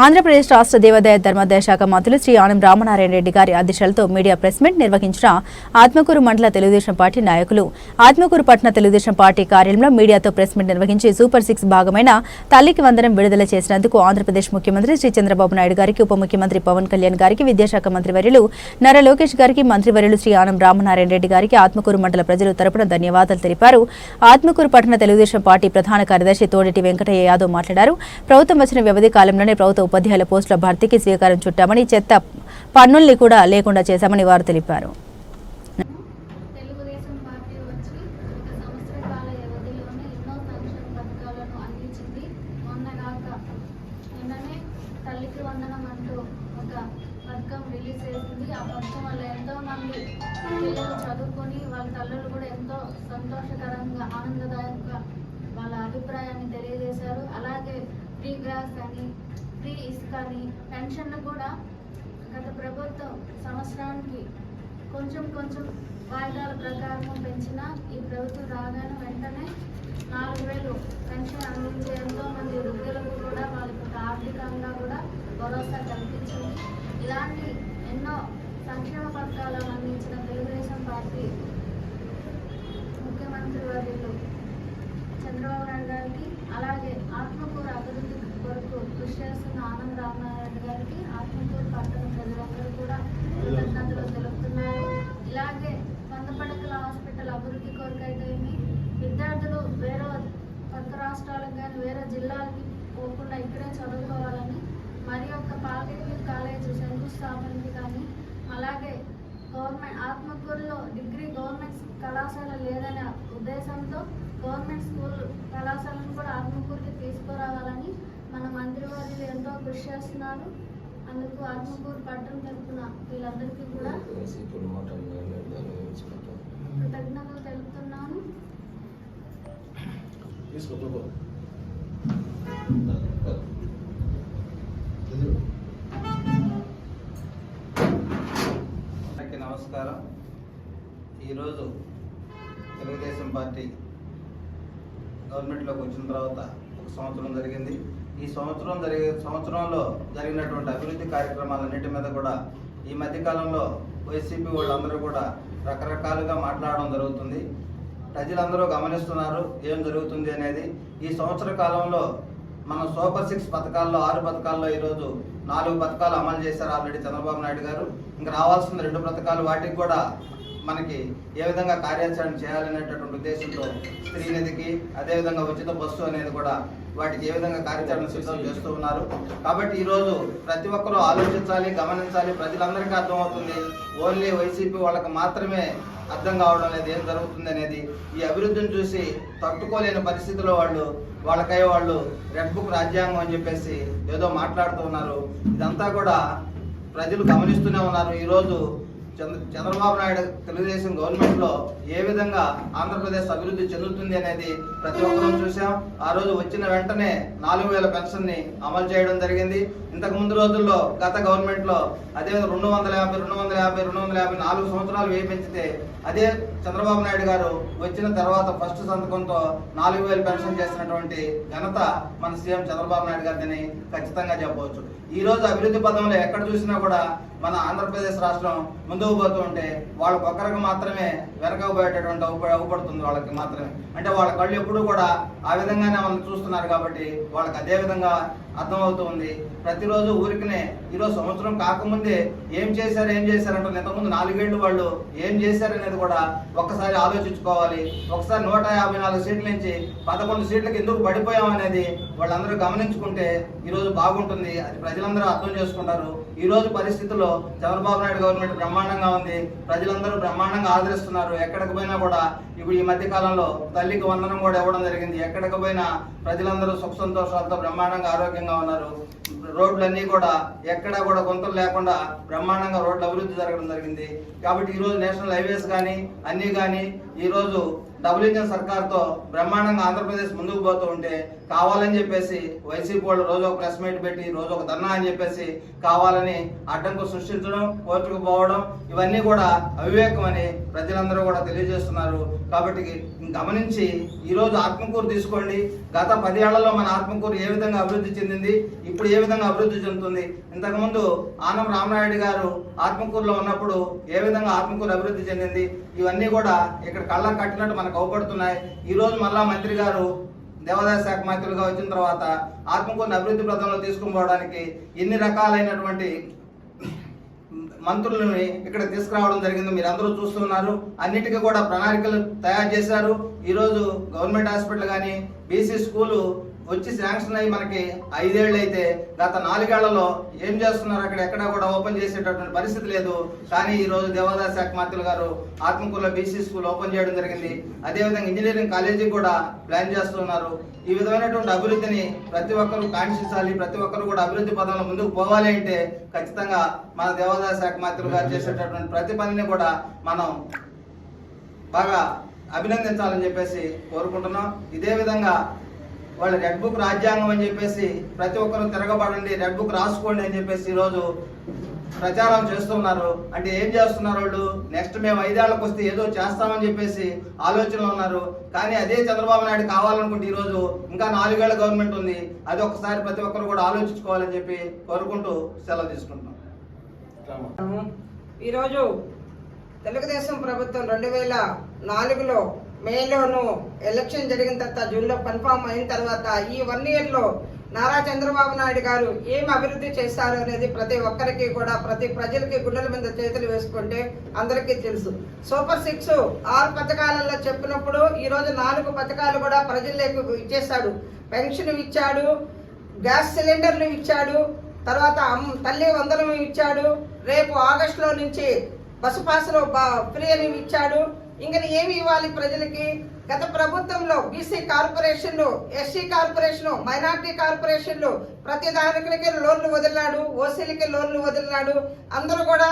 ఆంధ్రప్రదేశ్ రాష్ట్ర దేవాదాయ ధర్మాదాయ శాఖ మంత్రులు శ్రీ ఆనం రామనారాయణ రెడ్డి గారి ఆదేశాలతో మీడియా ప్రెస్ మీట్ నిర్వహించిన ఆత్మకూరు మండల తెలుగుదేశం పార్టీ నాయకులు. ఆత్మకూరు పట్టణ తెలుగుదేశం పార్టీ కార్యాలయంలో మీడియాతో ప్రెస్ మీట్ నిర్వహించి సూపర్ సిక్స్ భాగమైన తల్లికి వందనం విడుదల చేసినందుకు ఆంధ్రప్రదేశ్ ముఖ్యమంత్రి శ్రీ చంద్రబాబు నాయుడు గారికి ఉప ముఖ్యమంత్రి పవన్ కళ్యాణ్ గారికి విద్యాశాఖ మంత్రి వర్యులు నారా లోకేష్ గారికి మంత్రివర్యులు శ్రీ ఆనం రామనారాయణ రెడ్డి గారికి ఆత్మకూరు మండల ప్రజలు తరపున ధన్యవాదాలు తెలిపారు. ఆత్మకూరు పట్టణ తెలుగుదేశం పార్టీ ప్రధాన కార్యదర్శి తోడేటి వెంకటయ్య యాదవ్ మాట్లాడారు. ప్రభుత్వం వచ్చిన వ్యవధి కాలంలోనే ప్రభుత్వం ఉపాధ్యాయుల పోస్టుల భర్తీకి శ్రీకారం చుట్టామని చెత్త పన్నుల్ని కూడా లేకుండా చేశామని వారు తెలిపారు. తల్లికి వందనం అంటూ ఒక పథకం రిలీజ్ ఆ పథకం వల్ల ఎంతో మంది పిల్లలు చదువుకొని వాళ్ళ తల్లులు కూడా ఎంతో సంతోషకరంగా ఆనందదాయకంగా వాళ్ళ అభిప్రాయాన్ని తెలియజేశారు. అలాగే ఫ్రీ గ్రాస్ అని ఫ్రీ కానీ అని పెన్షన్లు కూడా గత ప్రభుత్వం సంవత్సరానికి కొంచెం కొంచెం వాయిదాల ప్రకారం పెంచిన ఈ ప్రభుత్వం రాగానే వెంటనే నాలుగు వేలు పెన్షన్ అందించే ఎంతో మంది వృద్ధులకు కూడా వాళ్ళకి ఆర్థికంగా కూడా భరోసా కల్పించింది. ఇలాంటి ఎన్నో సంక్షేమ పథకాలను అందించిన తెలుగుదేశం పార్టీ ముఖ్యమంత్రి వర్యులు చంద్రబాబు నాయుడు గారికి అలాగే ఆత్మకూర అభివృద్ధి కొరకు కృషి చేస్తున్న ఆనంద్ రామనారాయణ గారికి ఆత్మకూరు పట్టణ ప్రజలందరూ కూడా కృతజ్ఞతలు తెలుపుతున్నారు. ఇలాగే వంద పడకల హాస్పిటల్ అభివృద్ధి కొరకు అయితే విద్యార్థులు వేరే పక్క రాష్ట్రాలకు కానీ వేరే జిల్లాలకి పోకుండా ఇక్కడే చదువుకోవాలని మరి యొక్క పాలిటెక్నిక్ కాలేజ్ శంకుస్థాపనకి కానీ అలాగే గవర్నమెంట్ ఆత్మకూరులో డిగ్రీ గవర్నమెంట్ కళాశాల లేదనే ఉద్దేశంతో గవర్నమెంట్ స్కూల్ కళాశాలను కూడా ఆత్మకూరుకి తీసుకురావాలని మన మంత్రివర్యులు ఎంతో కృషి చేస్తున్నారు. అందుకు ఆత్మకూరు పట్టణం తరపున వీళ్ళందరికీ కూడా కృతజ్ఞతలు తెలుపుతున్నాను. నమస్కారం. ఈరోజు తెలుగుదేశం పార్టీ గవర్నమెంట్లోకి వచ్చిన తర్వాత ఒక సంవత్సరం జరిగింది. ఈ సంవత్సరం జరిగే సంవత్సరంలో జరిగినటువంటి అభివృద్ధి కార్యక్రమాలన్నిటి మీద కూడా ఈ మధ్యకాలంలో వైసీపీ వాళ్ళందరూ కూడా రకరకాలుగా మాట్లాడడం జరుగుతుంది. ప్రజలందరూ గమనిస్తున్నారు ఏం జరుగుతుంది అనేది. ఈ సంవత్సర కాలంలో మన సూపర్ సిక్స్ పథకాల్లో ఆరు పథకాల్లో ఈరోజు నాలుగు పథకాలు అమలు చేశారు ఆల్రెడీ చంద్రబాబు నాయుడు గారు. ఇంకా రావాల్సిన రెండు పథకాలు వాటికి కూడా మనకి ఏ విధంగా కార్యాచరణ చేయాలనేటటువంటి ఉద్దేశంతో స్త్రీనిధికి అదేవిధంగా ఉచిత బస్సు అనేది కూడా వాటికి ఏ విధంగా కార్యాచరణ సిద్ధం చేస్తూ ఉన్నారు. కాబట్టి ఈరోజు ప్రతి ఒక్కరూ ఆలోచించాలి గమనించాలి. ప్రజలందరికీ అర్థమవుతుంది. ఓన్లీ వైసీపీ వాళ్ళకి మాత్రమే అర్థం కావడం అనేది ఏం జరుగుతుంది అనేది. ఈ అభివృద్ధిని చూసి తట్టుకోలేని పరిస్థితిలో వాళ్ళు వాళ్ళకై వాళ్ళు రెడ్ బుక్ రాజ్యాంగం అని చెప్పేసి ఏదో మాట్లాడుతూ ఉన్నారు. ఇదంతా కూడా ప్రజలు గమనిస్తూనే ఉన్నారు. ఈరోజు చంద్రబాబు నాయుడు తెలుగుదేశం గవర్నమెంట్లో ఏ విధంగా ఆంధ్రప్రదేశ్ అభివృద్ధి చెందుతుంది అనేది ప్రతి ఒక్కరూ చూసాం ఆ రోజు వచ్చిన వెంటనే నాలుగు వేల పెన్షన్ని అమలు చేయడం జరిగింది. ఇంతకు ముందు రోజుల్లో గత గవర్నమెంట్లో అదే రెండు వందల యాభై రెండు వందల యాభై రెండు వందల యాభై నాలుగు సంవత్సరాలు వేయి పెంచితే అదే చంద్రబాబు నాయుడు గారు వచ్చిన తర్వాత ఫస్ట్ సంతకంతో నాలుగు వేలు పెన్షన్ చేసినటువంటి ఘనత మన సీఎం చంద్రబాబు నాయుడు గారిని ఖచ్చితంగా చెప్పవచ్చు. ఈ రోజు అభివృద్ధి పదంలో ఎక్కడ చూసినా కూడా మన ఆంధ్రప్రదేశ్ రాష్ట్రం ముందుకు పోతూ ఉంటే వాళ్ళ ఒక్కరికి మాత్రమే వెనకపోయేటటువంటి అవ్వబడుతుంది వాళ్ళకి మాత్రమే. అంటే వాళ్ళ కళ్ళు ఎప్పుడూ కూడా ఆ విధంగానే మనం చూస్తున్నారు కాబట్టి వాళ్ళకి అదే విధంగా అర్థమవుతూ ఉంది ప్రతిరోజు ఊరికనే ఈరోజు సంవత్సరం కాకముందే ఏం చేశారు ఏం చేశారంటే ఇంతకుముందు నాలుగేళ్ళు వాళ్ళు ఏం చేశారు అనేది కూడా ఒక్కసారి ఆలోచించుకోవాలి. ఒకసారి నూట యాభై నాలుగు సీట్ల నుంచి పదకొండు సీట్లకు ఎందుకు పడిపోయాం అనేది వాళ్ళందరూ గమనించుకుంటే ఈరోజు బాగుంటుంది. అది ప్రజలందరూ అర్థం చేసుకుంటారు. ఈరోజు పరిస్థితుల్లో చంద్రబాబు నాయుడు గవర్నమెంట్ బ్రహ్మాండంగా ఉంది. ప్రజలందరూ బ్రహ్మాండంగా ఆదరిస్తున్నారు. ఎక్కడికి పోయినా కూడా ఇప్పుడు ఈ మధ్య కాలంలో తల్లికి వందనం కూడా ఇవ్వడం జరిగింది. ఎక్కడికి పోయినా ప్రజలందరూ సుఖ సంతోషాలతో బ్రహ్మాండంగా ఆరోగ్యంగా ఉన్నారు. రోడ్లన్నీ కూడా ఎక్కడా కూడా గుంతలు లేకుండా బ్రహ్మాండంగా రోడ్ల అభివృద్ధి జరగడం జరిగింది. కాబట్టి ఈరోజు నేషనల్ హైవేస్ కానీ అన్నీ కానీ ఈరోజు డబుల్ ఇంజన్ సర్కార్తో బ్రహ్మాండంగా ఆంధ్రప్రదేశ్ ముందుకు పోతూ ఉంటే కావాలని చెప్పేసి వైసీపీ వాళ్ళు రోజు ఒక ప్రెస్ మీట్ పెట్టి రోజు ఒక ధర్నా అని చెప్పేసి కావాలని అడ్డంకు సృష్టించడం కోర్టుకు పోవడం ఇవన్నీ కూడా అవివేకం అని ప్రజలందరూ కూడా తెలియజేస్తున్నారు. కాబట్టి గమనించి ఈరోజు ఆత్మకూరు తీసుకోండి. గత పది ఏళ్ళలో మన ఆత్మకూరు ఏ విధంగా అభివృద్ధి చెందింది ఇప్పుడు ఏ విధంగా అభివృద్ధి చెందుతుంది? ఇంతకుముందు ఆనం రామనాయుడు గారు ఆత్మకూరులో ఉన్నప్పుడు ఏ విధంగా ఆత్మకూరు అభివృద్ధి చెందింది. ఇవన్నీ కూడా ఇక్కడ కళ్ళకు కట్టినట్టు మనకు అవపడుతున్నాయి. ఈ రోజు మళ్ళా మంత్రి గారు దేవాదాయ శాఖ మంత్రులుగా వచ్చిన తర్వాత ఆత్మకూరుని అభివృద్ధి ప్రదంలో తీసుకుని పోవడానికి ఎన్ని రకాలైనటువంటి మంత్రులని ఇక్కడ తీసుకురావడం జరిగింది మీరు అందరూ చూస్తున్నారు అన్నిటికీ కూడా ప్రణాళికలు తయారు చేశారు. ఈరోజు గవర్నమెంట్ హాస్పిటల్ కానీ బీసీ స్కూలు వచ్చి శాంక్షన్ అయ్యి మనకి ఐదేళ్ళు అయితే గత నాలుగేళ్ళలో ఏం చేస్తున్నారు? అక్కడ ఎక్కడ కూడా ఓపెన్ చేసేటటువంటి పరిస్థితి లేదు. కానీ ఈ రోజు దేవాదాయ శాఖ మంత్రులు గారు ఆత్మకూరులో బీసీ స్కూల్ ఓపెన్ చేయడం జరిగింది. అదేవిధంగా ఇంజనీరింగ్ కాలేజీ కూడా ప్లాన్ చేస్తున్నారు. ఈ విధమైనటువంటి అభివృద్ధిని ప్రతి ఒక్కరూ కాంక్షించాలి. ప్రతి ఒక్కరు కూడా అభివృద్ధి పదంలో ముందుకు పోవాలి అంటే ఖచ్చితంగా మన దేవాదాయ శాఖ మంత్రులు గారు చేసేటటువంటి ప్రతి పనిని కూడా మనం బాగా అభినందించాలని చెప్పేసి కోరుకుంటున్నాం. ఇదే విధంగా వాళ్ళు రెడ్ బుక్ రాజ్యాంగం అని చెప్పేసి ప్రతి ఒక్కరూ తిరగబడండి రెడ్ బుక్ రాసుకోండి అని చెప్పేసి ఈరోజు ప్రచారం చేస్తున్నారు. అంటే ఏం చేస్తున్నారు వాళ్ళు? నెక్స్ట్ మేము ఐదేళ్ళకు వస్తే ఏదో చేస్తామని చెప్పేసి ఆలోచనలో ఉన్నారు. కానీ అదే చంద్రబాబు నాయుడు కావాలనుకుంటే ఈరోజు ఇంకా నాలుగేళ్ళ గవర్నమెంట్ ఉంది. అది ఒకసారి ప్రతి ఒక్కరు కూడా ఆలోచించుకోవాలని చెప్పి కోరుకుంటూ సెలవు తీసుకుంటున్నాం. ఈరోజు తెలుగుదేశం ప్రభుత్వం రెండు వేల నాలుగులో మేలోను ఎలక్షన్ జరిగిన తర్వాత జూన్లో కన్ఫామ్ అయిన తర్వాత ఈ వన్ ఇయర్లో నారా చంద్రబాబు నాయుడు గారు ఏం అభివృద్ధి చేశారు అనేది ప్రతి ఒక్కరికి కూడా ప్రతి ప్రజలకి గుండెల మీద చేతులు వేసుకుంటే అందరికీ తెలుసు. సూపర్ సిక్స్ ఆరు పథకాలలో చెప్పినప్పుడు ఈరోజు నాలుగు పథకాలు కూడా ప్రజల్లోకి ఇచ్చేశాడు. పెన్షన్ ఇచ్చాడు గ్యాస్ సిలిండర్లు ఇచ్చాడు తర్వాత తల్లి వందనం ఇచ్చాడు రేపు ఆగస్టులో నుంచి బస్సు పాసులు ఫ్రీ అని ఇచ్చాడు ఇంకా ఏమి ఇవ్వాలి ప్రజలకి? గత ప్రభుత్వంలో బీసీ కార్పొరేషన్లు ఎస్సీ కార్పొరేషన్లు మైనార్టీ కార్పొరేషన్లు ప్రతి దానికి లోన్లు వదిలినాడు ఓసీలకి లోన్లు వదిలినాడు. అందరూ కూడా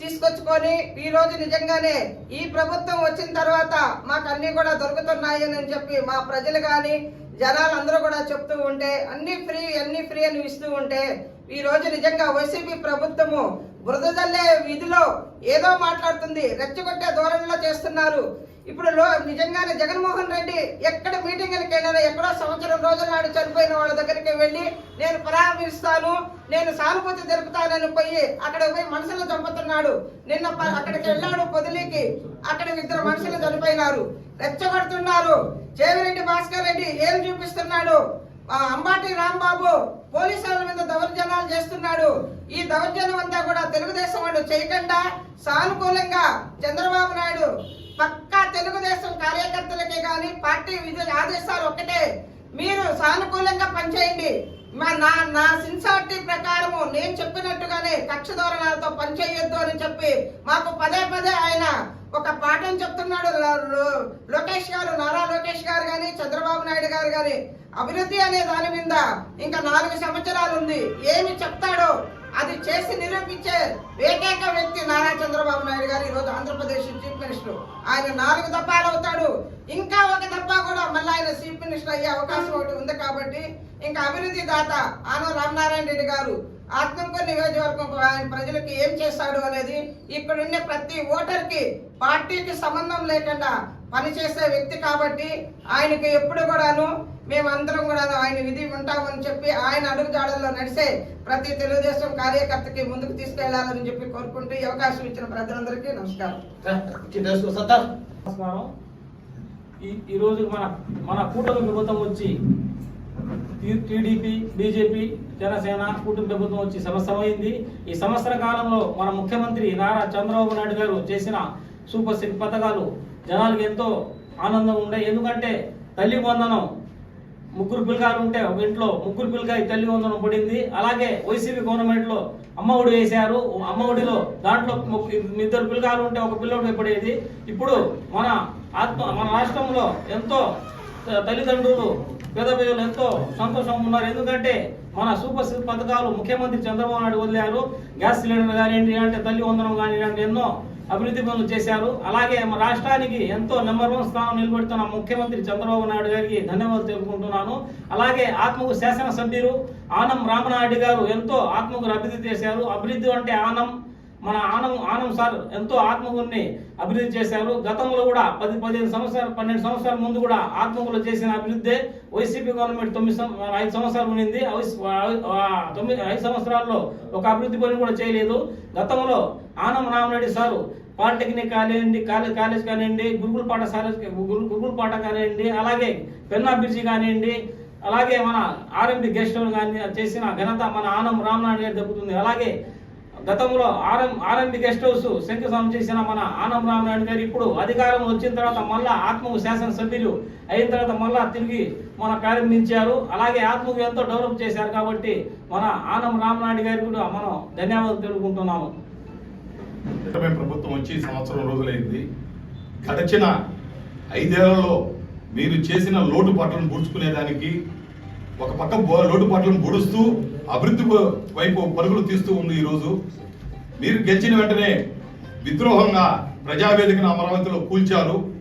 తీసుకొచ్చుకొని ఈ రోజు నిజంగానే ఈ ప్రభుత్వం వచ్చిన తర్వాత మాకు అన్ని కూడా దొరుకుతున్నాయి అని చెప్పి మా ప్రజలు కానీ జనాలు అందరూ కూడా చెప్తూ ఉంటే అన్ని ఫ్రీ అన్ని ఫ్రీ అని ఇస్తూ ఉంటే ఈ రోజు నిజంగా వైసీపీ ప్రభుత్వము బురద జల్లే విధిలో ఏదో మాట్లాడుతుంది రెచ్చగొట్టే ధోరణిలో చేస్తున్నారు. ఇప్పుడు లో నిజంగానే జగన్మోహన్ రెడ్డి ఎక్కడ మీటింగ్లకి వెళ్ళారో ఎక్కడో సంవత్సరం రోజుల నాడు చనిపోయిన వాళ్ళ దగ్గరికి వెళ్ళి నేను పరామర్శిస్తాను నేను సానుభూతి జరుపుతానని పోయి అక్కడ పోయి మనుషులు చంపుతున్నాడు. నిన్న ప- అక్కడికి వెళ్ళాడు పొదిలికి అక్కడ ఇద్దరు మనుషులు చనిపోయినారు. రెచ్చగొడుతున్నారు. చేవిరెడ్డి భాస్కర్ రెడ్డి ఏం చూపిస్తున్నాడు? ఆ అంబాటి రాంబాబు పోలీసుల మీద దౌర్జన్యాలు చేస్తున్నాడు. ఈ దౌర్జన్యం అంతా కూడా తెలుగుదేశం వాళ్ళు చేయకుండా సానుకూలంగా చంద్రబాబు నాయుడు పక్కా తెలుగుదేశం కార్యకర్తలకే కానీ పార్టీ విధుల ఆదేశాలు ఒక్కటే. మీరు సానుకూలంగా పనిచేయండి. మా నా నా సిన్సారిటీ ప్రకారము నేను చెప్పినట్టుగానే కక్ష ధోరణాలతో పనిచేయొద్దు అని చెప్పి మాకు పదే పదే ఆయన ఒక పాఠం చెప్తున్నాడు లోకేష్ గారు నారా లోకేష్ గారు కానీ చంద్రబాబు నాయుడు గారు కానీ అభివృద్ధి అనే దాని మీద ఇంకా నాలుగు సంవత్సరాలు ఉంది. ఏమి చెప్తాడో అది చేసి నిరూపించే ఏకైక వ్యక్తి నారా చంద్రబాబు నాయుడు గారు ఈరోజు ఆంధ్రప్రదేశ్ చీఫ్ మినిస్టర్. ఆయన నాలుగు దప్పాలు అవుతాడు. ఇంకా ఒక దప్పా కూడా మళ్ళీ ఆయన చీఫ్ మినిస్టర్ అయ్యే అవకాశం ఒకటి ఉంది కాబట్టి ఇంకా అభివృద్ధి దాత ఆనవ రామనారాయణ రెడ్డి గారు ఆత్మకూరు నియోజకవర్గం ఆయన ప్రజలకు ఏం చేశాడు అనేది ఇక్కడ ఉండే ప్రతి ఓటర్కి పార్టీకి సంబంధం లేకుండా పనిచేసే వ్యక్తి కాబట్టి ఆయనకి ఎప్పుడు కూడాను మేమందరం కూడా ఆయన విధి ఉంటామని చెప్పి ఆయన అడుగుజాడల్లో నడిసే ప్రతి తెలుగుదేశం కార్యకర్తకి ముందుకు తీసుకెళ్ళాలని చెప్పి కోరుకుంటూ అవకాశం ఇచ్చిన ప్రజలందరికీ నమస్కారం. నమస్కారం ఈ ఈరోజు మన మన కూటమి ప్రభుత్వం వచ్చి టీడీపీ బీజేపీ జనసేన కూటమి ప్రభుత్వం వచ్చి సంవత్సరమైంది ఈ సంవత్సర కాలంలో మన ముఖ్యమంత్రి నారా చంద్రబాబు నాయుడు గారు చేసిన సూపర్ సిట్ పథకాలు జనాలకు ఎంతో ఆనందం ఉండే ఎందుకంటే తల్లి వందనం ముగ్గురు పిల్లగాలు ఉంటే ఒక ఇంట్లో ముగ్గురు పిల్లకాయ తల్లి వందనం పడింది. అలాగే వైసీపీ గవర్నమెంట్లో అమ్మ అమ్మఒడి వేశారు. అమ్మఒడిలో దాంట్లో ఇద్దరు పిల్లగాలు ఉంటే ఒక పిల్లోడు పడేది ఇప్పుడు మన ఆత్మ మన రాష్ట్రంలో ఎంతో తల్లిదండ్రులు పేద ప్రజలు ఎంతో సంతోషంగా ఉన్నారు. ఎందుకంటే మన సూపర్ సిక్స్ పథకాలు ముఖ్యమంత్రి చంద్రబాబు నాయుడు వదిలారు. గ్యాస్ సిలిండర్ కానివ్వండి అంటే తల్లి వందనం కానివ్వండి ఎన్నో అభివృద్ధి పనులు చేశారు. అలాగే మన రాష్ట్రానికి ఎంతో నెంబర్ వన్ స్థానం నిలబెడుతున్న ముఖ్యమంత్రి చంద్రబాబు నాయుడు గారికి ధన్యవాదాలు తెలుపుకుంటున్నాను. అలాగే ఆత్మకు శాసనసభ్యులు ఆనం రామనాయుడు గారు ఎంతో ఆత్మకు అభివృద్ధి చేశారు. అభివృద్ధి అంటే ఆనం మన ఆనం ఆనం సార్ ఎంతో ఆత్మగురిని అభివృద్ధి చేశారు. గతంలో కూడా పది పదిహేను సంవత్సరాలు పన్నెండు సంవత్సరాల ముందు కూడా ఆత్మగురు చేసిన అభివృద్ధి వైసీపీ గవర్నమెంట్ తొమ్మిది ఐదు సంవత్సరాలు ఉండింది తొమ్మిది ఐదు సంవత్సరాల్లో ఒక అభివృద్ధి పని కూడా చేయలేదు. గతంలో ఆనం రామరెడ్డి సారు పాలిటెక్నిక్ కానివ్వండి కాలేజ్ కాలేజ్ కానివ్వండి గురుకుల పాఠశాల గురు- గురుకుల పాఠ కానివ్వండి అలాగే పెన్నా బ్రిడ్జి కానివ్వండి అలాగే మన ఆర్ఎంపి గెస్ట్ హౌస్ కానీ చేసిన ఘనత మన ఆనం రామనాయుడు గారు దక్కుతుంది అలాగే గతంలో ఆర్ఎం ఆర్ఎంపి గెస్ట్ హౌస్ శంకుస్థాపన చేసిన మన ఆనం రామనాయుడు గారు ఇప్పుడు అధికారం వచ్చిన తర్వాత మళ్ళా ఆత్మ శాసనసభ్యులు అయిన తర్వాత మళ్ళా తిరిగి మన ప్రారంభించారు అలాగే ఆత్మకు ఎంతో డెవలప్ చేశారు కాబట్టి మన ఆనం రామనాయుడు గారికి కూడా మనం ధన్యవాదాలు తెలుపుకుంటున్నాము. ప్రభుత్వం వచ్చి సంవత్సరం రోజులైంది. గడిచిన ఐదేళ్ళలో మీరు చేసిన లోటుపాట్లను పూడ్చుకునేదానికి ఒక పక్క లోటు పట్లను పూడుస్తూ అభివృద్ధి వైపు పరుగులు తీస్తూ ఉంది ఈరోజు. మీరు గెలిచిన వెంటనే విద్రోహంగా ప్రజావేదికను అమరావతిలో కూల్చారు.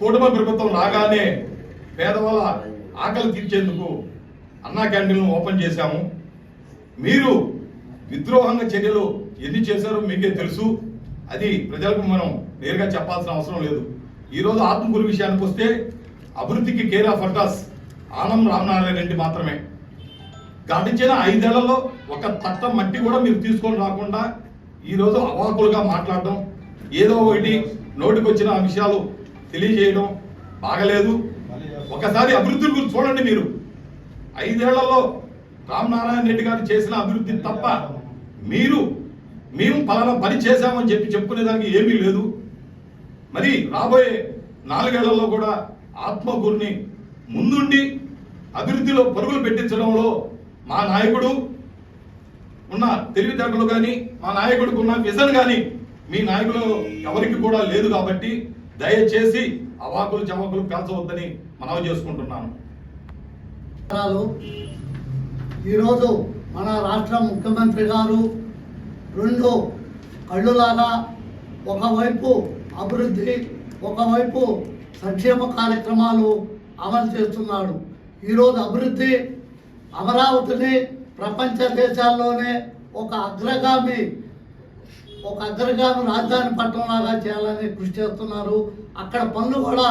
కూటమి ప్రభుత్వం రాగానే పేదవాళ్ళ ఆకలి తీర్చేందుకు అన్నా క్యాంటీన్లు ఓపెన్ చేశాము. మీరు విద్రోహంగా చర్యలు ఎన్ని చేశారో మీకే తెలుసు. అది ప్రజలకు మనం నేరుగా చెప్పాల్సిన అవసరం లేదు. ఈ రోజు విషయానికి వస్తే అభివృద్ధికి care of address Anam Ramanarayana Reddy మాత్రమే. గడిచిన ఐదేళ్ళలో ఒక తట్ట మట్టి కూడా మీరు తీసుకొని రాకుండా ఈరోజు అవాకులుగా మాట్లాడడం ఏదో ఒకటి నోటికి వచ్చిన విషయాలు తెలియజేయడం బాగలేదు. ఒకసారి అభివృద్ధి గురించి చూడండి మీరు. ఐదేళ్ళలో రామనారాయణ రెడ్డి గారు చేసిన అభివృద్ధి తప్ప మీరు మేము పలానా పని చేశామని చెప్పి చెప్పుకునేదానికి ఏమీ లేదు. మరి రాబోయే నాలుగేళ్ళలో కూడా ఆత్మగురిని ముందుండి అభివృద్ధిలో పరుగులు పెట్టించడంలో మా నాయకుడు ఉన్న తెలివితేటలు కానీ మా నాయకుడికి ఉన్న విజన్ కానీ మీ నాయకులు ఎవరికి కూడా లేదు కాబట్టి దయచేసి అవాకులు చవాకులు పెంచవద్దని మనవి చేసుకుంటున్నాను. ఈరోజు మన రాష్ట్ర ముఖ్యమంత్రి గారు రెండు కళ్ళులాగా ఒకవైపు అభివృద్ధి ఒకవైపు సంక్షేమ కార్యక్రమాలు అమలు చేస్తున్నాడు. ఈరోజు అభివృద్ధి అమరావతిని ప్రపంచ దేశాల్లోనే ఒక అగ్రగామి ఒక అగ్రగామి రాజధాని పట్టణంలాగా చేయాలని కృషి చేస్తున్నారు. అక్కడ పనులు కూడా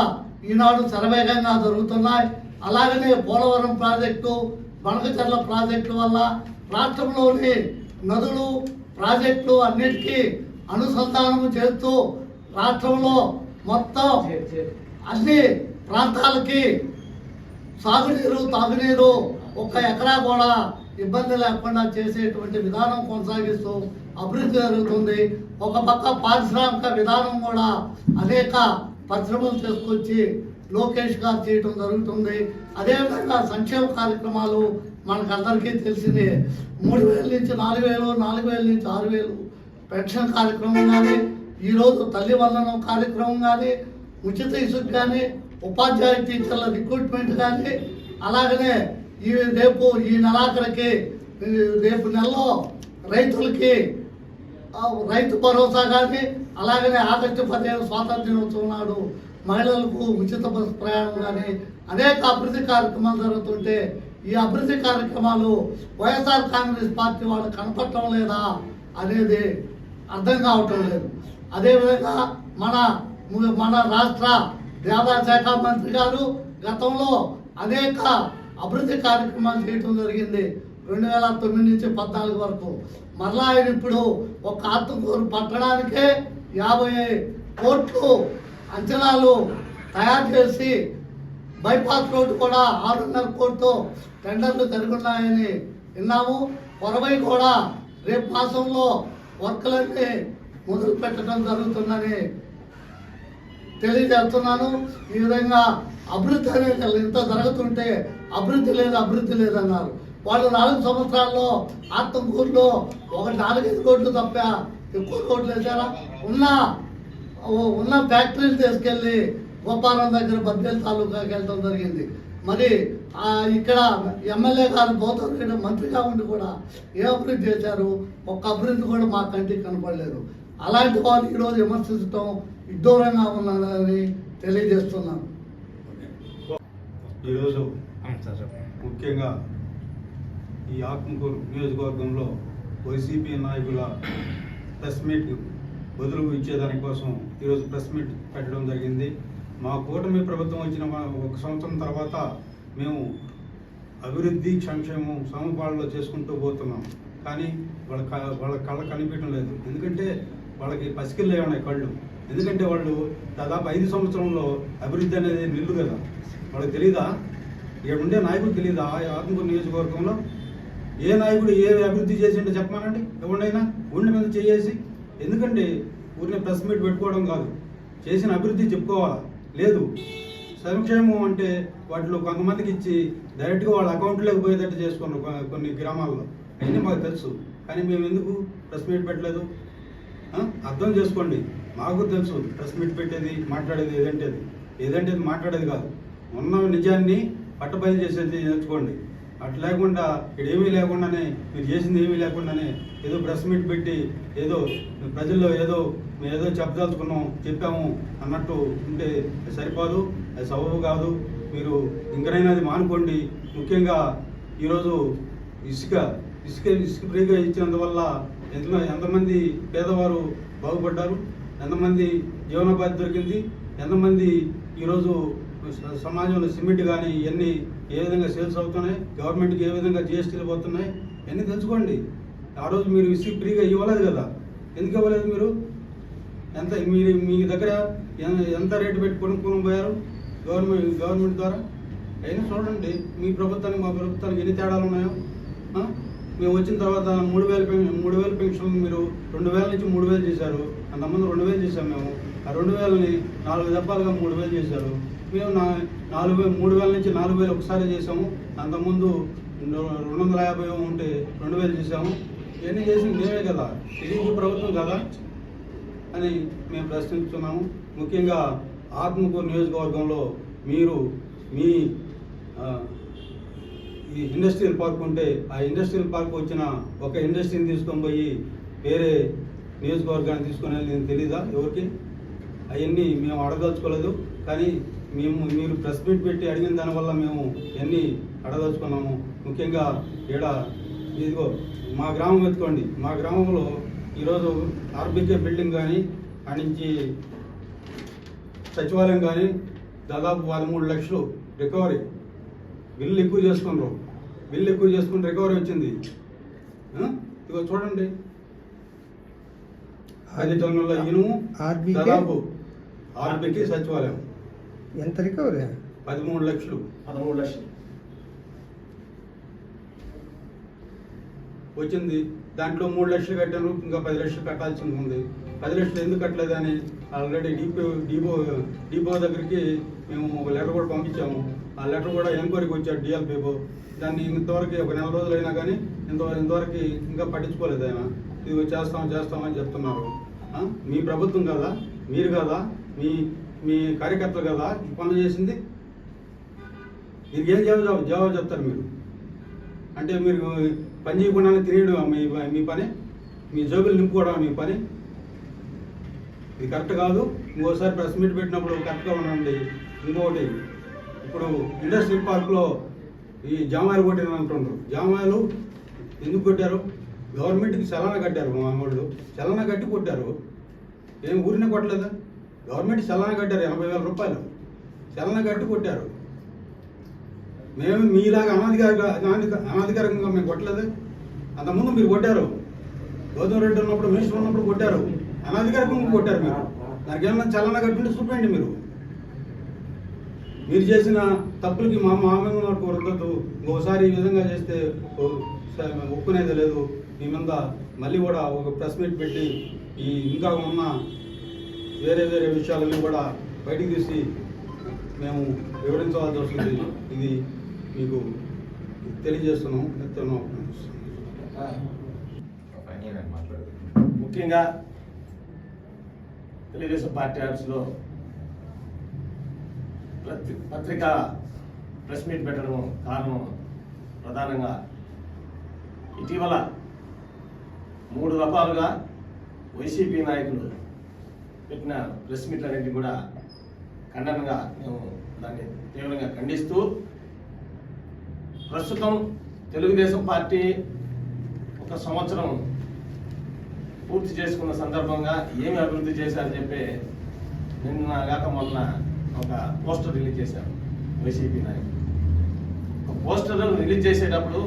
ఈనాడు శరవేగంగా జరుగుతున్నాయి. అలాగనే పోలవరం ప్రాజెక్టు బనకచర్ల ప్రాజెక్టు వల్ల రాష్ట్రంలోని నదులు ప్రాజెక్టులు అన్నిటికీ అనుసంధానం చేస్తూ రాష్ట్రంలో మొత్తం అన్ని ప్రాంతాలకి సాగునీరు తాగునీరు ఒక్క ఎకరా కూడా ఇబ్బంది లేకుండా చేసేటువంటి విధానం కొనసాగిస్తూ అభివృద్ధి జరుగుతుంది. ఒక పక్క పారిశ్రామిక విధానం కూడా అనేక పరిశ్రమలు తీసుకొచ్చి లోకేష్ గారు చేయటం జరుగుతుంది. అదేవిధంగా సంక్షేమ కార్యక్రమాలు మనకందరికీ తెలిసింది. మూడు వేల నుంచి నాలుగు వేలు నాలుగు వేల నుంచి ఆరు వేలు పెన్షన్ కార్యక్రమం కానీ ఈరోజు తల్లి వందనం కార్యక్రమం కానీ ఉచిత ఇసుక కానీ ఉపాధ్యాయ టీచర్ల రిక్రూట్మెంట్ కానీ అలాగనే ఈ రేపు ఈ నెలాఖరికి రేపు నెలలో రైతులకి రైతు భరోసా కానీ అలాగనే ఆగస్టు పదిహేను స్వాతంత్ర దినోత్సవం నాడు మహిళలకు ఉచిత బస్సు ప్రయాణం కానీ అనేక అభివృద్ధి కార్యక్రమాలు జరుగుతుంటే ఈ అభివృద్ధి కార్యక్రమాలు వైఎస్ఆర్ కాంగ్రెస్ పార్టీ వాళ్ళు కనపడటం లేదా అనేది అర్థం కావటం లేదు. అదేవిధంగా మన మన రాష్ట్ర దేవాశాఖ మంత్రి గారు గతంలో అనేక అభివృద్ధి కార్యక్రమాలు చేయటం జరిగింది. రెండు వేల తొమ్మిది నుంచి పద్నాలుగు వరకు. మరలా ఆయన ఇప్పుడు ఒక ఆత్మకూరు పట్టడానికే యాభై కోట్లు అంచనాలు తయారు చేసి బైపాస్ రోడ్డు కూడా ఆరున్నర కోట్లతో టెండర్లు జరుగుతున్నాయని విన్నాము. పొరవై కూడా రేపు మాసంలో వర్కులన్నీ మొదలు పెట్టడం జరుగుతుందని తెలియజేస్తున్నాను. ఈ విధంగా అభివృద్ధి అనేది ఇంత జరుగుతుంటే అభివృద్ధి లేదు అభివృద్ధి లేదన్నారు. వాళ్ళు నాలుగు సంవత్సరాల్లో ఆత్మకూరులో ఒక నాలుగైదు కోట్లు తప్ప ఎక్కువ కోట్లు వేసారా ఉన్న ఉన్న ఫ్యాక్టరీలు తీసుకెళ్ళి గోపాలం దగ్గర బద్వేల్ తాలూకాకి వెళ్ళడం జరిగింది. మరి ఇక్కడ ఎమ్మెల్యే గారు గౌతమ్ మంత్రిగా ఉండి కూడా ఏ అభివృద్ధి చేశారు? ఒక్క అభివృద్ధి కూడా మా కంటికి కనపడలేదు. అలాంటి వారు ఈరోజు విమర్శించడం విడ్డూరంగా ఉన్నదని తెలియజేస్తున్నాను. ఈరోజు ముఖ్యంగా ఈ ఆత్మకూరు నియోజకవర్గంలో వైసీపీ నాయకుల ప్రెస్ మీట్ బదులు ఇచ్చేదాని కోసం ఈరోజు ప్రెస్ మీట్ పెట్టడం జరిగింది. మా కూటమి ప్రభుత్వం వచ్చిన మా- ఒక సంవత్సరం తర్వాత మేము అభివృద్ధి సంక్షేమం సమపాలలో చేసుకుంటూ పోతున్నాం. కానీ వాళ్ళ వాళ్ళ కళ్ళ కనిపించడం లేదు. ఎందుకంటే వాళ్ళకి పసికిళ్ళు ఉన్నాయి కళ్ళు. ఎందుకంటే వాళ్ళు దాదాపు ఐదు సంవత్సరంలో అభివృద్ధి అనేది నిల్లు కదా. వాళ్ళకి తెలీదా? ఇక్కడ ఉండే నాయకుడు తెలీదా ఆ ఆత్మకూరు నియోజకవర్గంలో? ఏ నాయకుడు ఏ అభివృద్ధి చేసిండో చెప్పమానండి ఎవరినైనా? ఉండి మీద చేసి ఎందుకంటే ఊరిని ప్రెస్ మీట్ పెట్టుకోవడం కాదు చేసిన అభివృద్ధి చెప్పుకోవాలా? లేదు. సంక్షేమం అంటే వాటిలో కొంతమందికి ఇచ్చి డైరెక్ట్గా వాళ్ళ అకౌంట్లోకి పోయేటట్టు చేసుకున్నారు కొన్ని గ్రామాల్లో. అన్నీ మాకు తెలుసు. కానీ మేము ఎందుకు ప్రెస్ మీట్ పెట్టలేదు? అర్థం చేసుకోండి. మాకు తెలుసు ప్రెస్ మీట్ పెట్టేది మాట్లాడేది ఏదంటే అది. ఏదంటే అది మాట్లాడేది కాదు. ఉన్న నిజాన్ని పట్టబయలు చేసేది నేర్చుకోండి. అట్లా లేకుండా ఇడేమీ ఏమీ లేకుండానే మీరు చేసింది ఏమీ లేకుండానే ఏదో ప్రెస్ మీట్ పెట్టి ఏదో ప్రజల్లో ఏదో మేము ఏదో చెప్పదలుచుకున్నాం చెప్పాము అన్నట్టు ఉంటే సరిపోదు అది సబబు కాదు. మీరు ఇంకనైనా అది మానుకోండి. ముఖ్యంగా ఈరోజు ఇసుక ఇసుక ఇసుక ఫ్రీగా ఇచ్చినందువల్ల ఎంత ఎంతమంది పేదవారు బాగుపడ్డారు? ఎంతమంది జీవనోపాధి దొరికింది? ఎంతమంది ఈరోజు సమాజంలో సిమెంట్ కానీ ఇవన్నీ ఏ విధంగా సేల్స్ అవుతున్నాయి? గవర్నమెంట్కి ఏ విధంగా జిఎస్టీలు పోతున్నాయి? ఇవన్నీ తెలుసుకోండి. ఆ రోజు మీరు ఇసి ఫ్రీగా ఇవ్వలేదు కదా. ఎందుకు ఇవ్వలేదు మీరు? ఎంత మీరు మీ దగ్గర ఎంత రేటు పెట్టి కొనుక్కొని పోయారు? గవర్నమెంట్ గవర్నమెంట్ ద్వారా? అయినా చూడండి మీ ప్రభుత్వానికి మా ప్రభుత్వానికి ఎన్ని తేడాలు ఉన్నాయో? మేము వచ్చిన తర్వాత మూడు వేల మూడు వేల పెన్షన్ మీరు రెండు వేల నుంచి మూడు వేలు చేశారు. అంతమంది రెండు వేలు చేశాం మేము. ఆ రెండు వేలని నాలుగు దెబ్బలుగా మూడు వేలు చేశారు. మేము నా నాలుగు మూడు వేల నుంచి నాలుగు వేలు ఒకసారి చేసాము అంతకుముందు రెండు రెండు వందల యాభై ఉంటే రెండు వేలు చేసాము ఇవన్నీ చేసింది మేమే కదా. టీడీపీ ప్రభుత్వం కదా అని మేము ప్రశ్నిస్తున్నాము. ముఖ్యంగా ఆత్మకూరు నియోజకవర్గంలో మీరు మీ ఈ ఇండస్ట్రియల్ పార్క్ ఉంటే ఆ ఇండస్ట్రియల్ పార్క్ వచ్చిన ఒక ఇండస్ట్రీని తీసుకొని పోయి వేరే నియోజకవర్గాన్ని తీసుకొని వెళ్ళి నేను తెలీదా ఎవరికి? అవన్నీ మేము అడగదలుచుకోలేదు. కానీ మేము మీరు ప్రెస్ మీట్ పెట్టి అడిగిన దానివల్ల మేము ఎన్ని అడగదలుచుకున్నాము ముఖ్యంగా ఈడ ఇదిగో మా గ్రామం ఎత్తుకోండి మా గ్రామంలో ఈరోజు ఆర్బీకే బిల్డింగ్ కానీ నుంచి సచివాలయం కానీ దాదాపు పదమూడు లక్షలు రికవరీ. బిల్లు ఎక్కువ చేసుకున్నారు. బిల్లు ఎక్కువ చేసుకుని రికవరీ వచ్చింది? ఇదిగో చూడండి. పది టన్నుల ఇనుము? దాదాపు ఆర్బీకి సచివాలయం. ఎంత రికవరీ? పదమూడు లక్షలు. పదమూడు లక్షలు. వచ్చింది. దాంట్లో మూడు లక్షలు కట్టాను ఇంకా పది లక్షలు కట్టాల్సి ఉంది. పది లక్షలు ఎందుకు కట్టలేదని ఆల్రెడీ డిపో డిపో డిపో దగ్గరికి మేము ఒక లెటర్ కూడా పంపించాము. ఆ లెటర్ కూడా ఎంక్వైరీకి వచ్చాడు డిఎల్పిఓ దాన్ని ఇంతవరకు ఒక నెల రోజులైనా కానీ ఇంత ఇంతవరకు ఇంకా పట్టించుకోలేదు ఆయన. ఇది చేస్తాం చేస్తామని చెప్తున్నారు. ఆ? మీ ప్రభుత్వం కదా? మీరు కదా? మీ మీ కార్యకర్తలు కదా ఈ పనులు చేసింది? దీనికి ఏం జవాబు జవాబు చెప్తారు మీరు? అంటే మీరు పని చేయకుండానే తినేయడం మీ మీ పని? మీ జోబులు నింపుకోవడం మీ పని? ఇది కరెక్ట్ కాదు. ఇంకోసారి ప్రెస్ మీట్ పెట్టినప్పుడు కరెక్ట్గా ఉండండి. ఇంకొకటి ఇప్పుడు ఇండస్ట్రియల్ పార్క్లో ఈ జామాయిలు కొట్టిన అంటుండ్రు. జామాయిలు ఎందుకు కొట్టారు? గవర్నమెంట్కి చలన కట్టారు మా వాళ్ళు చలన కట్టి కొట్టారు. ఏం ఊరినే కొట్టలేదా? గవర్నమెంట్ చలన కట్టారు ఎనభై వేల రూపాయలు. చలన కట్టు కొట్టారు. మేము మీలాగా అనాధికారిక అనాధిక- అనాధికారికంగా మేము కొట్టలేదు. అంతకుముందు మీరు కొట్టారు. గౌతమ్ రెడ్డి ఉన్నప్పుడు మినిస్టర్ ఉన్నప్పుడు కొట్టారు. అనాధికారికంగా కొట్టారు మీరు. దానికి ఏమన్నా చలన కట్టుంటే చూపండి మీరు. మీరు చేసిన తప్పులకి మా మామూలు నాకు రుద్దద్దు ఒకసారి ఈ విధంగా చేస్తే ఓ- ఒప్పుకునేది లేదు. మీ మీద మళ్ళీ కూడా ఒక ప్రెస్ మీట్ పెట్టి ఈ ఇంకా ఉన్న వేరే వేరే విషయాలన్నీ కూడా బయటికి తీసి మేము వివరించవలసి వస్తుంది. ఇది మీకు తెలియజేస్తున్నాం. ఎత్తున్నాం ముఖ్యంగా తెలుగుదేశం పార్టీ ఆఫీస్లో ప్రతి పత్రికా ప్రెస్ మీట్ పెట్టడం కారణం ప్రధానంగా ఇటీవల మూడు రకాలుగా వైసీపీ నాయకులు పెట్టిన ప్రెస్ మీట్లన్నింటినీ కూడా ఖండనగా మేము దాన్ని తీవ్రంగా ఖండిస్తూ ప్రస్తుతం తెలుగుదేశం పార్టీ ఒక సంవత్సరం పూర్తి చేసుకున్న సందర్భంగా ఏమి అభివృద్ధి చేశారని చెప్పి నిన్న కాక మొన్న ఒక పోస్టర్ రిలీజ్ చేశారు వైసీపీ నాయకులు. ఒక పోస్టర్ రిలీజ్ చేసేటప్పుడు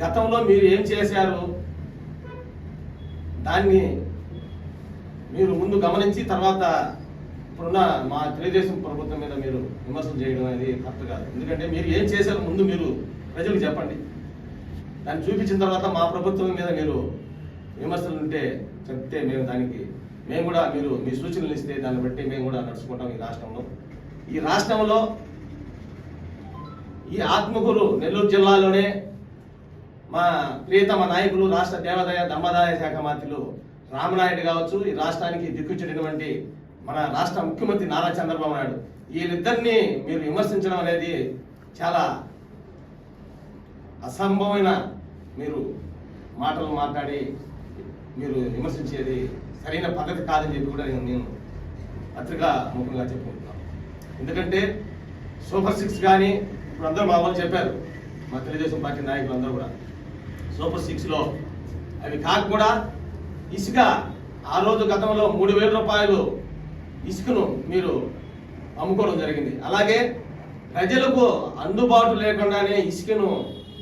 గతంలో మీరు ఏం చేశారు? దాన్ని మీరు ముందు గమనించి తర్వాత ఇప్పుడున్న మా తెలుగుదేశం ప్రభుత్వం మీద మీరు విమర్శలు చేయడం అనేది కరెక్ట్ కాదు. ఎందుకంటే మీరు ఏం చేశారు ముందు మీరు ప్రజలకు చెప్పండి. దాన్ని చూపించిన తర్వాత మా ప్రభుత్వం మీద మీరు విమర్శలు ఉంటే చెప్తే మేము దానికి మేము కూడా మీరు మీ సూచనలు ఇస్తే దాన్ని బట్టి మేము కూడా నడుచుకుంటాం ఈ రాష్ట్రంలో. ఈ రాష్ట్రంలో ఈ ఆత్మకూరు నెల్లూరు జిల్లాలోనే మా ప్రియతమ నాయకులు రాష్ట్ర దేవాదాయ ధర్మాదాయ శాఖ మంత్రులు రామనాయుడు కావచ్చు ఈ రాష్ట్రానికి దిక్కుచ్చినటువంటి మన రాష్ట్ర ముఖ్యమంత్రి నారా చంద్రబాబు నాయుడు. వీళ్ళిద్దరిని మీరు విమర్శించడం అనేది చాలా అసంభవమైన మీరు మాటలు మాట్లాడి మీరు విమర్శించేది సరైన పద్ధతి కాదని చెప్పి కూడా నేను నేను పత్రికా ముఖంగా చెప్పుకుంటున్నాను. ఎందుకంటే సూపర్ సిక్స్ కానీ ఇప్పుడు అందరూ మా వాళ్ళు చెప్పారు మా తెలుగుదేశం పార్టీ నాయకులు అందరూ కూడా సూపర్ సిక్స్లో అవి కాక కూడా ఇసుక ఆ రోజు గతంలో మూడు వేల రూపాయలు ఇసుకను మీరు అమ్ముకోవడం జరిగింది. అలాగే ప్రజలకు అందుబాటు లేకుండానే ఇసుకను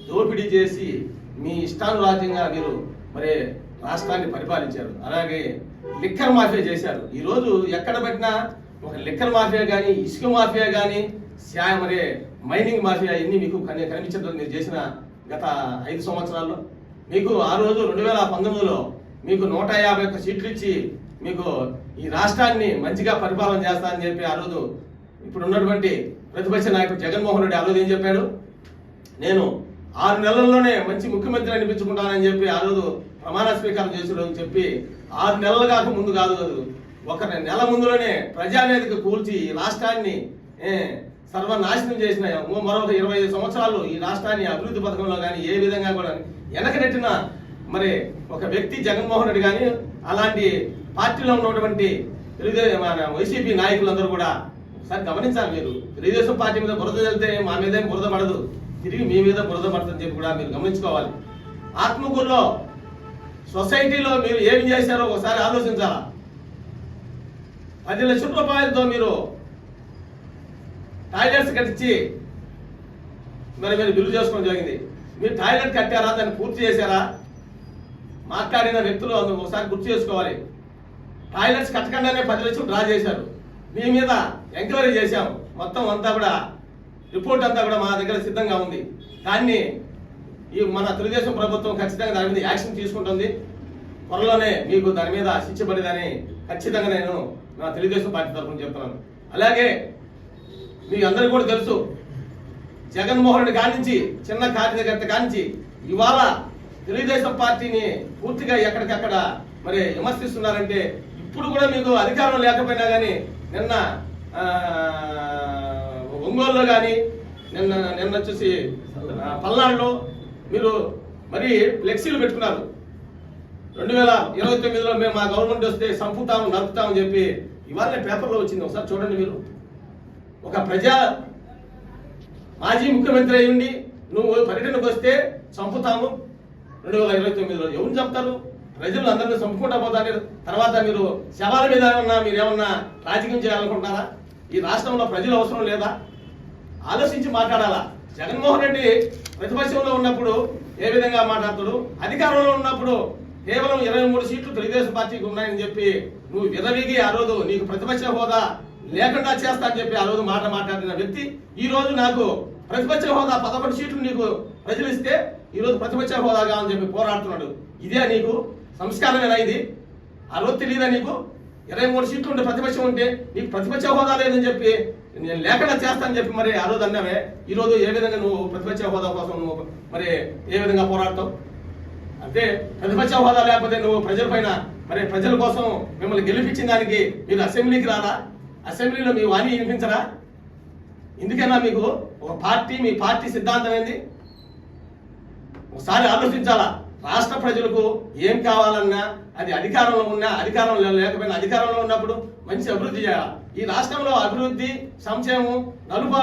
దోపిడీ చేసి మీ ఇష్టానురాజ్యంగా మీరు మరి రాష్ట్రాన్ని పరిపాలించారు. అలాగే లిక్కర్ మాఫియా చేశారు. ఈరోజు ఎక్కడ పెట్టినా ఒక లిక్కర్ మాఫియా కానీ ఇసుక మాఫియా కానీ శా మరి మైనింగ్ మాఫియా ఇన్ని మీకు కని కనిపించడం మీరు చేసిన గత ఐదు సంవత్సరాల్లో. మీకు ఆ రోజు రెండు వేల పంతొమ్మిదిలో మీకు నూట యాభై ఒక్క సీట్లు ఇచ్చి మీకు ఈ రాష్ట్రాన్ని మంచిగా పరిపాలన చేస్తా అని చెప్పి ఆ రోజు ఇప్పుడు ఉన్నటువంటి ప్రతిపక్ష నాయకుడు జగన్మోహన్ రెడ్డి ఆ రోజు ఏం చెప్పాడు? నేను ఆరు నెలల్లోనే మంచి ముఖ్యమంత్రి అనిపించుకుంటానని చెప్పి ఆ రోజు ప్రమాణ స్వీకారం చేసిన రోజు చెప్పి ఆరు నెలలు కాక ముందు కాదు కాదు ఒక నెల ముందులోనే ప్రజానేదిక కూల్చి ఈ రాష్ట్రాన్ని సర్వనాశనం చేసిన మరో- మరొక ఇరవై ఐదు సంవత్సరాలు ఈ రాష్ట్రాన్ని అభివృద్ధి పథకంలో కానీ ఏ విధంగా కూడా వెనకనెట్టిన మరి ఒక వ్యక్తి జగన్మోహన్ రెడ్డి కానీ అలాంటి పార్టీలో ఉన్నటువంటి తెలుగుదేశం మన వైసీపీ నాయకులందరూ కూడా ఒకసారి గమనించాలి మీరు. తెలుగుదేశం పార్టీ మీద బురద వెళ్తే మా మీద బురద పడదు. తిరిగి మీ మీద బురద పడుతుందని చెప్పి కూడా మీరు గమనించుకోవాలి. ఆత్మకూరులో సొసైటీలో మీరు ఏమి చేశారో ఒకసారి ఆలోచించాలా? పది లక్షల రూపాయలతో మీరు టాయిలెట్స్ కట్టించి మరి మీరు బిల్లు చేసుకోవడం జరిగింది. మీరు టాయిలెట్ కట్టారా? దాన్ని పూర్తి చేశారా? మాట్లాడిన వ్యక్తులు అందుకు ఒకసారి గుర్తు చేసుకోవాలి. టాయిలెట్స్ కట్టకుండానే పది లక్షలు డ్రా చేశారు. మీ మీద ఎంక్వైరీ చేశాం మొత్తం అంతా కూడా రిపోర్ట్ అంతా కూడా మా దగ్గర సిద్ధంగా ఉంది. దాన్ని ఈ మన తెలుగుదేశం ప్రభుత్వం ఖచ్చితంగా దాని మీద యాక్షన్ తీసుకుంటుంది. త్వరలోనే మీకు దాని మీద శిక్ష పడేదని ఖచ్చితంగా నేను నా తెలుగుదేశం పార్టీ తరఫున చెప్తున్నాను. అలాగే మీకు అందరికీ కూడా తెలుసు జగన్మోహన్ రెడ్డి కానించి చిన్న కార్యకర్త కానించి ఇవాళ తెలుగుదేశం పార్టీని పూర్తిగా ఎక్కడికక్కడ మరి విమర్శిస్తున్నారంటే ఇప్పుడు కూడా మీకు అధికారం లేకపోయినా కానీ నిన్న ఒంగోలులో కానీ నిన్న నిన్న వచ్చేసి పల్నాడులో మీరు మరి ఫ్లెక్సీలు పెట్టుకున్నారు. రెండు వేల ఇరవై తొమ్మిదిలో మేము మా గవర్నమెంట్ వస్తే సంపుతాము నడుపుతామని చెప్పి ఇవాళ పేపర్లో వచ్చింది. ఒకసారి చూడండి మీరు. ఒక ప్రజా మాజీ ముఖ్యమంత్రి అయ్యుండి నువ్వు పర్యటనకు వస్తే చంపుతాము రెండు వేల ఇరవై తొమ్మిదిలో ఎవరు చెప్తారు? ప్రజలు అందరినీ చంపుకుంటా పోతారు తర్వాత మీరు శవాల మీద ఏమన్నా మీరు ఏమన్నా రాజకీయం చేయాలనుకుంటున్నారా? ఈ రాష్ట్రంలో ప్రజలు అవసరం లేదా? ఆలోచించి మాట్లాడాలా? జగన్మోహన్ రెడ్డి ప్రతిపక్షంలో ఉన్నప్పుడు ఏ విధంగా మాట్లాడతాడు? అధికారంలో ఉన్నప్పుడు కేవలం ఇరవై మూడు సీట్లు తెలుగుదేశం పార్టీకి ఉన్నాయని చెప్పి నువ్వు విరవిగి ఆ రోజు నీకు ప్రతిపక్ష హోదా లేకుండా చేస్తా అని చెప్పి ఆ రోజు మాట మాట్లాడిన వ్యక్తి. ఈ రోజు నాకు ప్రతిపక్ష హోదా పదకొండు సీట్లు నీకు ప్రజలు ఇస్తే ఈరోజు ప్రతిపక్ష హోదా అని చెప్పి పోరాడుతున్నాడు. ఇదే నీకు సంస్కారమేనా ఇది? ఆ రోజు తెలియదా నీకు? ఇరవై మూడు సీట్లు ఉంటే ప్రతిపక్షం ఉంటే నీకు ప్రతిపక్ష హోదా లేదని చెప్పి నేను లేకుండా చేస్తానని చెప్పి మరి ఆ రోజు అన్నావే. ఈరోజు ఏ విధంగా నువ్వు ప్రతిపక్ష హోదా కోసం నువ్వు మరి ఏ విధంగా పోరాడతావు? అంటే ప్రతిపక్ష హోదా లేకపోతే నువ్వు ప్రజల పైన మరి ప్రజల కోసం మిమ్మల్ని గెలిపించిన దానికి మీరు అసెంబ్లీకి రారా? అసెంబ్లీలో మీ వాణి వినిపించరా? ఎందుకైనా మీకు ఒక పార్టీ మీ పార్టీ సిద్ధాంతం ఏంది? ఒకసారి ఆలోచించాలా? రాష్ట్ర ప్రజలకు ఏం కావాలన్నా అది అధికారంలో ఉన్నా అధికారంలో లేకపోయినా అధికారంలో ఉన్నప్పుడు మంచి అభివృద్ధి చేయాలి? ఈ రాష్ట్రంలో అభివృద్ధి సంక్షేమం నలుప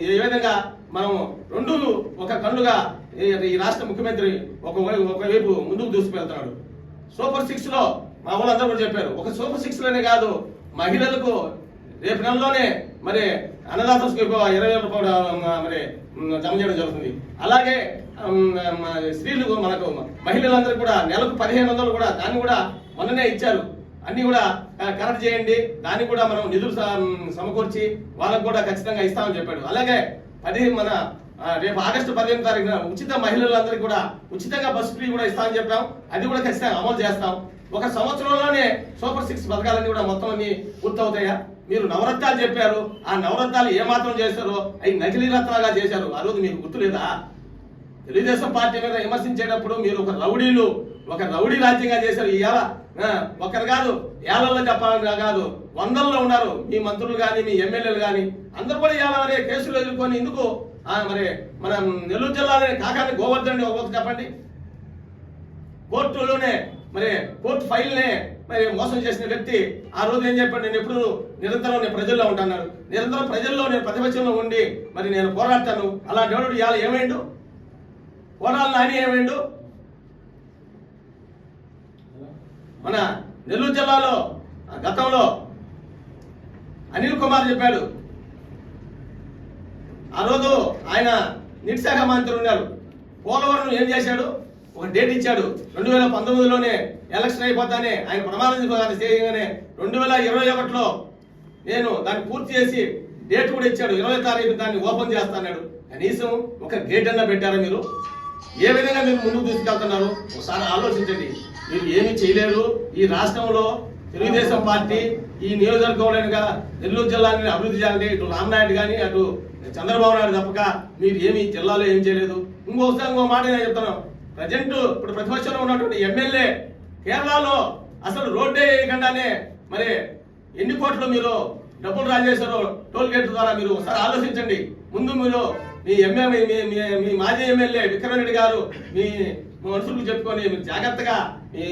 ఏ విధంగా మనం రెండు ఒక కన్నుగా ఈ- రాష్ట్ర ముఖ్యమంత్రి ఒక ఒకవైపు ముందుకు దూసుకువెళ్తున్నాడు. సూపర్ సిక్స్లో మా వాళ్ళందరూ కూడా చెప్పారు. ఒక సూపర్ సిక్స్లోనే కాదు మహిళలకు రేపు నెలలోనే మరి అన్నదాత ఇరవై వేల రూపాయలు మరి జమ చేయడం జరుగుతుంది. అలాగే స్త్రీలు స్త్రీలకు మనకు మహిళలందరూ కూడా నెలకు పదిహేను వందలు కూడా దాన్ని కూడా మొన్ననే ఇచ్చారు. అన్ని కూడా కరెక్ట్ చేయండి. దాన్ని కూడా మనం నిధులు సమకూర్చి వాళ్ళకు కూడా ఖచ్చితంగా ఇస్తామని చెప్పాడు. అలాగే పది మన రేపు ఆగస్టు పదిహేను తారీఖున ఉచిత మహిళలందరికీ కూడా ఉచితంగా బస్సు ఫ్రీ కూడా ఇస్తామని చెప్పాం. అది కూడా ఖచ్చితంగా అమలు చేస్తాం. ఒక సంవత్సరంలోనే సూపర్ సిక్స్ పథకాలన్నీ కూడా మొత్తం అన్ని పూర్తవుతాయా? మీరు నవరత్నాలు చెప్పారు. ఆ నవరత్నాలు ఏమాత్రం చేశారో అవి నకిలీ రత్నాలుగా చేశారు. ఆ రోజు మీకు గుర్తులేదా? తెలుగుదేశం పార్టీ మీద విమర్శించేటప్పుడు మీరు ఒక రౌడీలు ఒక రౌడీ రాజ్యంగా చేశారు. ఇవాళ ఒకరు కాదు ఏళ్ళలో చెప్పాలని కాదు వందల్లో ఉన్నారు. మీ మంత్రులు కానీ మీ ఎమ్మెల్యేలు కానీ అందరూ కూడా ఇవాళ మరి కేసులు ఎదుర్కొని ఎందుకు మరి మన నెల్లూరు జిల్లాలోని కాకాని గోవర్ధన్ ఒక చెప్పండి. కోర్టులోనే మరి కోర్టు ఫైల్నే మరి మోసం చేసిన వ్యక్తి ఆ రోజు ఏం చెప్పాడు? నేను ఎప్పుడు నిరంతరం నేను ప్రజల్లో ఉంటాను నిరంతరం ప్రజల్లో నేను ప్రతిపక్షంలో ఉండి మరి నేను పోరాడతాను. అలాంటి వాడు ఇవాళ ఏమైండు? కోడాల నాని ఏమైండు? మన నెల్లూరు జిల్లాలో గతంలో అనిల్ కుమార్ చెప్పాడు. ఆ రోజు ఆయన నీటి శాఖ మంత్రి ఉన్నారు. పోలవరం ఏం చేశాడు? ఒక డేట్ ఇచ్చాడు. రెండు వేల పంతొమ్మిదిలోనే ఎలక్షన్ అయిపోతానే ఆయన ప్రమాణం చేయగానే రెండు వేల ఇరవై ఒకటిలో నేను దాన్ని పూర్తి చేసి డేట్ కూడా ఇచ్చాడు. ఇరవై తారీఖు దాన్ని ఓపెన్ చేస్తాడు కనీసం ఒక గేట్ అన్న పెట్టారా మీరు? ఏ విధంగా మీరు ముందుకు తీసుకెళ్తున్నారు ఒకసారి ఆలోచించండి. మీరు ఏమీ చేయలేరు. ఈ రాష్ట్రంలో తెలుగుదేశం పార్టీ ఈ నియోజకవర్గంగా నెల్లూరు జిల్లాని అభివృద్ధి చేయాలంటే ఇటు రామనాయుడు కానీ అటు చంద్రబాబు నాయుడు తప్పక మీరు ఏమి జిల్లాలో ఏం చేయలేదు. ఇంకోసారి ఇంకో మాట నేను చెప్తాను ప్రజెంట్ ఇప్పుడు ప్రతిపక్షంలో ఉన్నటువంటి ఎమ్మెల్యే కేరళలో అసలు రోడ్డే వేయకుండానే మరి ఎన్ని కోట్లు మీరు డబ్బులు రాజేశారో టోల్ గేట్ ద్వారా మీరు ఒకసారి ఆలోచించండి. ముందు మీరు మీ ఎమ్మెల్యే మీ మీ- మాజీ ఎమ్మెల్యే విక్రమ్ రెడ్డి గారు మీ మనుషులకు చెప్పుకొని మీరు జాగ్రత్తగా మీ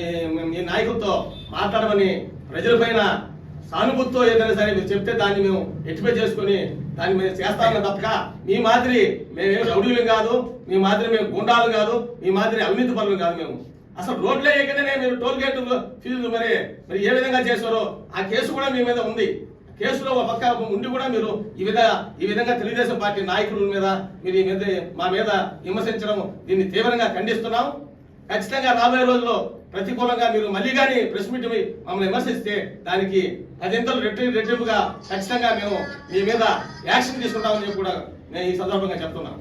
మీ నాయకులతో మాట్లాడమని ప్రజలపైన సానుభూతితో ఏదైనా సరే మీరు చెప్తే దాన్ని మేము ఎక్స్పై చేసుకొని దాన్ని మేము చేస్తామని తప్పక మీ మాదిరి మేమేం రౌడీలు కాదు మీ మాదిరి మేము గుండాలు కాదు మీ మాదిరి అవినీతి పనులు కాదు మేము. అసలు రోడ్లే ఎక్కడనే మీరు టోల్ గేట్ ఫీజు మరి మరి ఏ విధంగా చేశారో ఆ కేసు కూడా మీ మీద ఉంది. కేసులో ఒక పక్క ఉండి కూడా మీరు ఈ విధ ఈ విధంగా తెలుగుదేశం పార్టీ నాయకుల మీద మీరు ఈ మీద మా మీద విమర్శించడం దీన్ని తీవ్రంగా ఖండిస్తున్నాం. ఖచ్చితంగా రాబోయే రోజుల్లో ప్రతికూలంగా మీరు మళ్ళీ కానీ ప్రెస్ మీట్ మమ్మల్ని విమర్శిస్తే దానికి పదింతలు రెట్టి రెట్టింపుగా ఖచ్చితంగా మేము మీ మీద యాక్షన్ తీసుకుంటామని కూడా నేను ఈ సందర్భంగా చెప్తున్నాను.